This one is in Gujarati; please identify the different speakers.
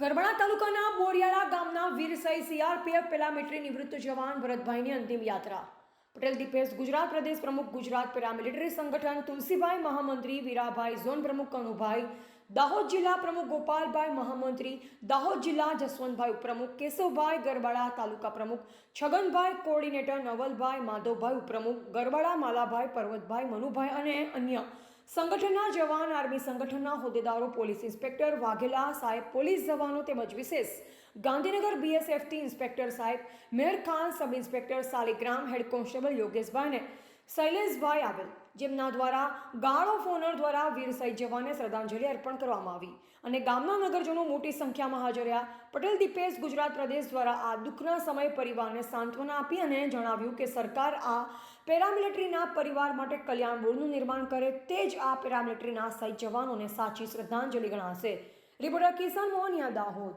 Speaker 1: કરબણા તાલુકાના બોરિયાળા ગામના વીરસાઈ સીઆરપીએફ પેરામિલિટરી નિવૃત્ત જવાન ભરતભાઈની અંતિમ યાત્રા. પટેલ દીપેશ ગુજરાત પ્રદેશ પ્રમુખ ગુજરાત પેરામિલિટરી સંગઠન, તુલસીભાઈ મહામંત્રી, વીરાભાઈ ઝોન પ્રમુખ કનુભાઈ, દાહોદ જિલ્લા પ્રમુખ ગોપાલભાઈ મહામંત્રી, દાહોદ જિલ્લા જસવંતભાઈ ઉપપ્રમુખ કેશવભાઈ ગરબાડા તાલુકા પ્રમુખ, છગનભાઈ કોર્ડિનેટર, નવલભાઈ માધવભાઈ ઉપપ્રમુખ, ગરબાડા માલાભાઈ, પર્વતભાઈ મનુભાઈ અને અન્ય સંગઠનના જવાન, આર્મી સંગઠનના હોદ્દેદારો, પોલીસ ઇન્સ્પેક્ટર વાઘેલા સાહેબ, પોલીસ જવાનો તેમજ વિશેષ ગાંધીનગર બીએસએફથી ઇન્સ્પેક્ટર સાહેબ Mer Khan, sub inspector Saligram, head constable યોગેશભાઈને શૈલેષભાઈ આવેલ, જેમના દ્વારા ગાળો ફોનર દ્વારા વીર શહીદ જવાનને શ્રદ્ધાંજલિ અર્પણ કરવામાં આવી. અને ગામના નગરજનો મોટી સંખ્યામાં હાજર રહ્યા. પટેલ દીપેશ, ગુજરાત પ્રદેશ દ્વારા આ દુઃખના સમય પરિવારને સાંત્વના આપી અને જણાવ્યું કે સરકાર આ પેરામિલિટરીના પરિવાર માટે કલ્યાણ બોર્ડનું નિર્માણ કરે તે જ આ પેરામિલિટરીના શહીદ જવાનોને સાચી શ્રદ્ધાંજલિ ગણાશે. રિપોર્ટર કિશન મોહનિયા દાહોદ.